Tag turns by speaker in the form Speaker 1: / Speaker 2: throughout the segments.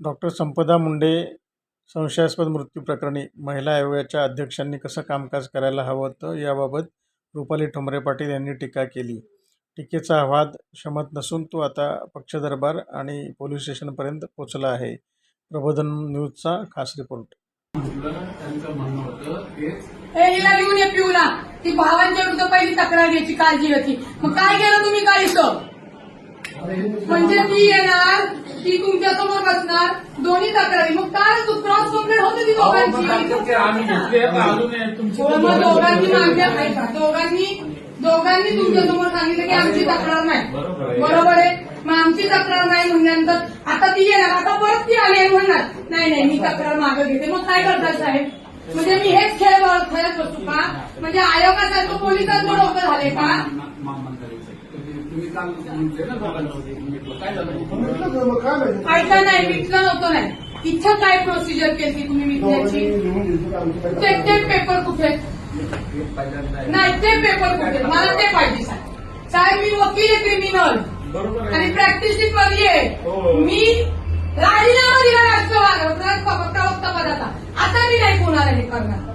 Speaker 1: Doctor संपदा मुंडे संशयास्पद मृत्यू प्रकरणी महिला आयोगाच्या अध्यक्षांनी कसं कामकाज करायला हवं होतं याबाबत रुपाली ठोंबरे पाटील यांनी टीका केली. टीकेचा आवाज शमत नसून तो आता पक्षदरबार आणि पोलीस स्टेशनपर्यंत पोचला आहे. प्रबोधन न्यूजचा खास रिपोर्ट.
Speaker 2: घेऊन ये पिऊला. ती भावांच्या विरुद्ध पहिली तक्रार घ्यायची काळजी होती मग काय केलं तुम्ही काय म्हणजे ती येणार ती तुमच्यासमोर बसणार. दोन्ही तक्रारी. मग काय क्रॉस कंप्लेंट होते ती दोघांची हो, मग दोघांनी मागण्या ऐका दोघांनी दोघांनी तुमच्यासमोर सांगितलं की आमची तक्रार नाही.
Speaker 3: बरोबर आहे.
Speaker 2: बरोबर आहे. मग आमची तक्रार नाही म्हणल्यानंतर आता ती येणार. आता परत ती आली आणि म्हणणार. नाही नाही मी तक्रार मागे घेते. मग काय करतात साहेब? म्हणजे मी हेच खेळ खेळत बसू का? म्हणजे आयोगासारखं पोलिसांचं डोकं झाले का?
Speaker 3: तुम्ही काल म्हटले ना दोघांना म्हटलं, काय झालं?
Speaker 2: ऐका नाही मिटलं नव्हतं नाही. इथं काय प्रोसिजर केली तुम्ही मिटण्याची? ते ते पेपर कुठे? नाही ते पेपर कुठे? मला ते पाहिजे साहेब. साहेब मी वकील आहे क्रिमिनल
Speaker 3: बरोबर
Speaker 2: आणि
Speaker 3: आहे
Speaker 2: प्रॅक्टिस करली आहे.
Speaker 3: हो.
Speaker 2: मी राजीनामा दिला राष्ट्रवाद प्रवक्ता पदाचा. आता मी नाही कोणाला हे करणार.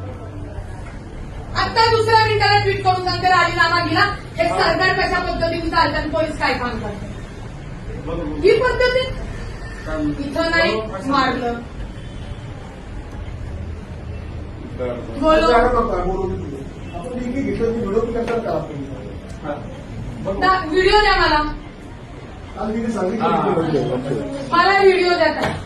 Speaker 2: आता दुसऱ्या मिनिटाला ट्विट करून सांगते राजीनामा दिला. हे सरकार कशा पद्धतीने चालतं आणि पोलीस काय काम करतात ही पद्धत? इथं नाही मारलं. व्हिडिओ द्या मला. मला व्हिडिओ द्या. हे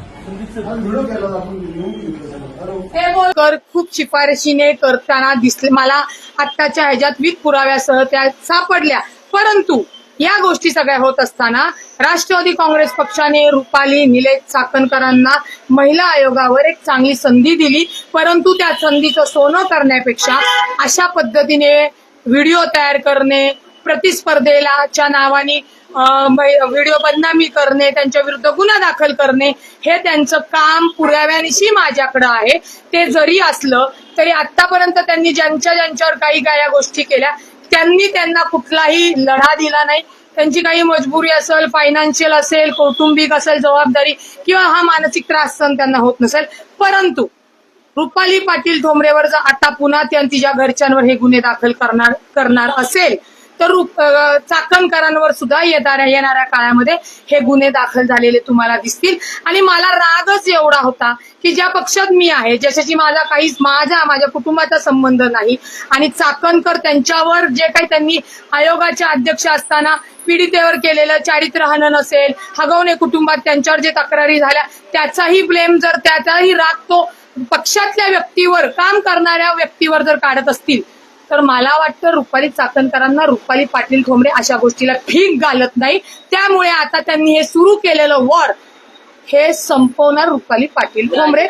Speaker 2: कर खूप शिफारशीने करताना दिसले. मला आत्ताच्या ह्याच्यात विथ पुराव्यासह त्या सापडल्या. परंतु या गोष्टी सगळ्या होत असताना राष्ट्रवादी काँग्रेस पक्षाने रुपाली निलेश चाकणकरांना महिला आयोगावर एक चांगली संधी दिली. परंतु त्या संधीचं सोनं करण्यापेक्षा अशा पद्धतीने व्हिडिओ तयार करणे प्रतिस्पर्धेला च्या नावाने व्हिडिओ बदनामी करणे त्यांच्या विरुद्ध गुन्हा दाखल करणे हे त्यांचं काम पुराव्यानिशी माझ्याकडे आहे. ते जरी असलं तरी आतापर्यंत त्यांनी ज्यांच्या ज्यांच्यावर काही काय या गोष्टी केल्या त्यांनी त्यांना कुठलाही लढा दिला नाही. त्यांची काही मजबुरी असेल फायनान्शियल असेल कौटुंबिक असेल जबाबदारी किंवा हा मानसिक त्रास सहन त्यांना होत नसेल परंतु रुपाली पाटील ठोंबरेवर जर आता पुन्हा त्या तिच्या घरच्यांवर हे गुन्हे दाखल करणार करणार असेल तर चाकणकरांवर सुद्धा येणाऱ्या येणाऱ्या काळामध्ये हे गुन्हे दाखल झालेले तुम्हाला दिसतील. आणि मला रागच एवढा होता की ज्या पक्षात मी आहे ज्याच्याशी माझा काहीच माझा माझ्या कुटुंबाचा संबंध नाही आणि चाकणकर त्यांच्यावर जे काही त्यांनी आयोगाचे अध्यक्ष असताना पीडितेवर केलेलं चारित्रहनन असेल हगवणे कुटुंबात त्यांच्यावर जे तक्रारी झाल्या त्याचाही ब्लेम जर त्याचाही राग तो पक्षातल्या व्यक्तीवर काम करणाऱ्या व्यक्तीवर जर काढत असतील तर मला वाटतं रुपाली चाकणकरांना रुपाली पाटील ठोंबरे अशा गोष्टीला ठीक घालत नाही. त्यामुळे आता त्यांनी हे सुरू केलेलं वॉर हे संपवणार रुपाली पाटील ठोंबरे.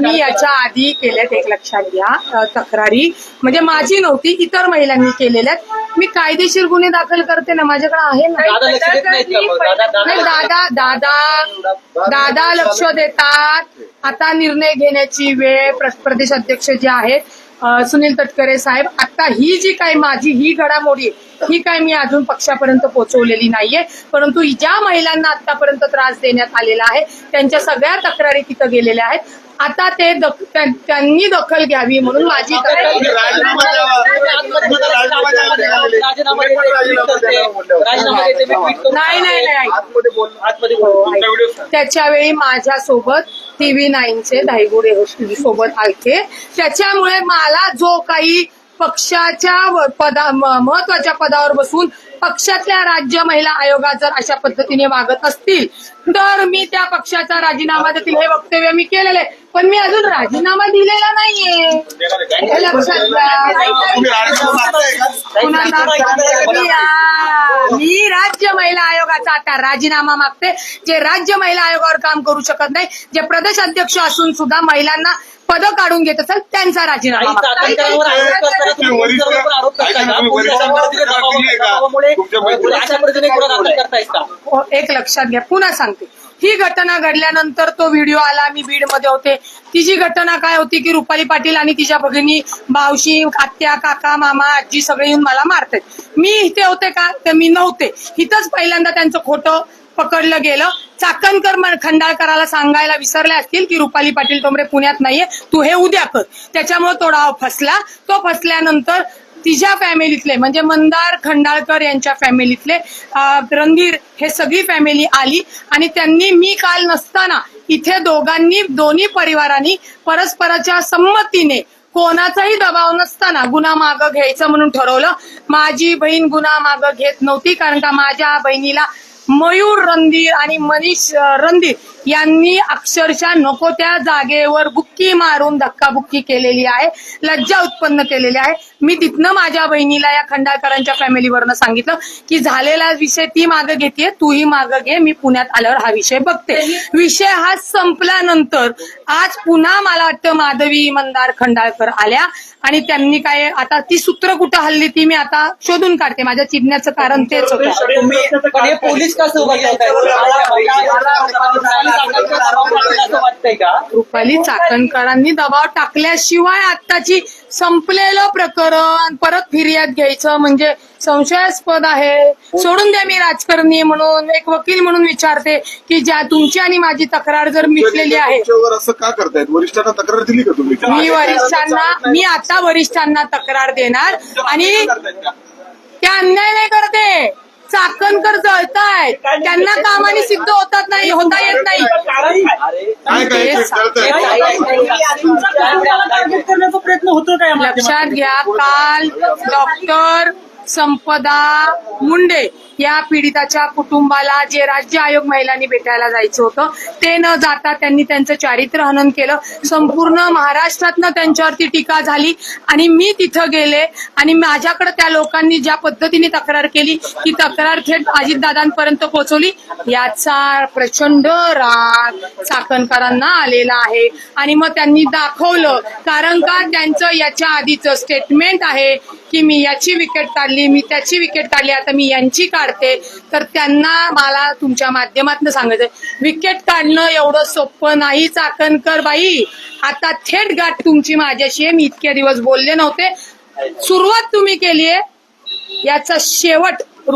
Speaker 2: मी याच्या आधी केल्यात एक लक्षात घ्या तक्रारी. म्हणजे माझी नव्हती इतर महिलांनी केलेल्यात. मी कायदेशीर गुन्हे दाखल करते ना माझ्याकडे आहे ना.
Speaker 4: दादा
Speaker 2: दादा दादा लक्ष देतात. आता निर्णय घेण्याची वेळ प्रदेशाध्यक्ष प्रदेश अध्यक्ष जे आहेत सुनील तटकरे साहेब आता ही जी काय माझी ही घडामोडी आहे, ही काय मी अजून पक्षापर्यंत पोहोचवलेली नाहीये. परंतु ज्या महिलांना आतापर्यंत त्रास देण्यात आलेला आहे त्यांच्या सगळ्या तक्रारी तिथं गेलेल्या आहेत. आता ते त्यांनी दखल घ्यावी म्हणून माझी नाही नाही नाही
Speaker 4: आतमध्ये बोल.
Speaker 2: त्याच्या वेळी माझ्यासोबत टीव्ही नाईनचे धायगुडे सोबत आलते त्याच्यामुळे मला जो काही पक्षाच्या पदा महत्त्वाच्या पदावर बसून पक्षातल्या राज्य महिला आयोगात जर अशा पद्धतीने वागत असतील तर मी त्या पक्षाचा राजीनामा देतील हे वक्तव्य मी केलेलं आहे. पण मी अजून राजीनामा दिलेला नाहीये. हे लक्षात घ्या मी राज्य महिला आयोगाचा आता राजीनामा मागते. जे राज्य महिला आयोगावर काम करू शकत नाही जे प्रदेश अध्यक्ष असून सुद्धा महिलांना पद काढून घेत असेल त्यांचा राजीनामा
Speaker 4: काही
Speaker 2: मागते.
Speaker 4: चाकणकरांवर आरोप करताना तुम्ही पोलिसांवर पण आरोप करताय का? पोलिसांच्या पद्धतीने दबाव- दबावामुळे अशा पद्धतीने गुन्हा दाखल करतायत का
Speaker 2: हो, एक लक्षात घ्या. पुन्हा सांगते. ही घटना घडल्यानंतर तो व्हिडिओ आला. मी बीडमध्ये होते. ती जी घटना काय होती की रुपाली पाटील आणि तिच्या भगिनी मावशी आत्या काका मामा आजी सगळे येऊन मला मारतात मी इथे होते का? तर मी नव्हते. इथंच पहिल्यांदा त्यांचं खोटं पकडलं गेलं. चाकणकर खंडाळकराला सांगायला विसरले असतील की रुपाली पाटील टोंबरे पुण्यात नाहीये. तू हे उद्या कर. त्याच्यामुळे तो डाव फसला. तो फसल्यानंतर तिच्या फॅमिलीतले म्हणजे मंदार खंडाळकर यांच्या फॅमिलीतले रणधीर हे सगळी फॅमिली आली. आणि त्यांनी मी काल नसताना इथे दोघांनी दोन्ही परिवारांनी परस्पराच्या संमतीने कोणाचाही दबाव नसताना गुन्हा मागं घ्यायचं म्हणून ठरवलं. माझी बहीण गुन्हा मागं घेत नव्हती कारण का माझ्या बहिणीला मयूर रणधीर आणि मनीष रणधीर. यांनी अक्षरशः नको त्या जागेवर बुक्की मारून धक्काबुक्की केलेली आहे लज्जा उत्पन्न केलेली आहे. मी तिथनं माझ्या बहिणीला या खंडाळकरांच्या फॅमिलीवरनं सांगितलं की झालेला विषय ती मागं घेते तूही मागं घे मी पुण्यात आल्यावर हा विषय बघते. विषय हा संपल्यानंतर आज पुन्हा मला वाटतं माधवी मंदार खंडाळकर आल्या आणि त्यांनी काय आता ती सूत्र कुठं हल्ली ती मी आता शोधून काढते माझ्या चिडण्याचं कारण तेच होतं.
Speaker 4: पोलीस का
Speaker 2: रुपाली चाकणकरांनी दबाव टाकल्याशिवाय आत्ताची संपलेलं प्रकरण परत फिर्याद घ्यायचं म्हणजे संशयास्पद आहे. सोडून द्या मी राजकारणी म्हणून एक वकील म्हणून विचारते की ज्या तुमची आणि माझी तक्रार जर मिटलेली आहे.
Speaker 5: असं का करतायत? वरिष्ठांना तक्रार दिली का तुम्ही?
Speaker 2: मी वरिष्ठांना मी आता वरिष्ठांना तक्रार देणार आणि ते अन्याय नाही करते. चाकणकर जळतायत. त्यांना कामाने सिद्ध होतात नाही होता येत नाही.
Speaker 4: प्रयत्न होतो
Speaker 2: लक्षात घ्या काल डॉक्टर संपदा मुंडे या पीडिताच्या कुटुंबाला जे राज्य आयोग महिलांनी भेटायला जायचं होतं ते न जाता त्यांनी त्यांचं चारित्र्य हनन केलं. संपूर्ण महाराष्ट्रातनं त्यांच्यावरती टीका झाली आणि मी तिथं गेले आणि माझ्याकडे त्या लोकांनी ज्या पद्धतीने तक्रार केली ती तक्रार थेट अजितदादांपर्यंत पोहोचवली. याचा प्रचंड राग चाकणकरांना आलेला आहे आणि मग त्यांनी दाखवलं कारण का त्यांचं याच्या आधीचं स्टेटमेंट आहे की मी याची विकेट काढली मी त्याची विकेट काढली आता मी यांची काढते तर त्यांना मला तुमच्या माध्यमातून सांगायचंय विकेट काढणं एवढं सोपं नाही चाकणकर बाई. आता थेट गाठ तुमची माझ्याशी आहे. मी इतके दिवस बोलले नव्हते. सुरुवात तुम्ही केली आहे याचा शेवट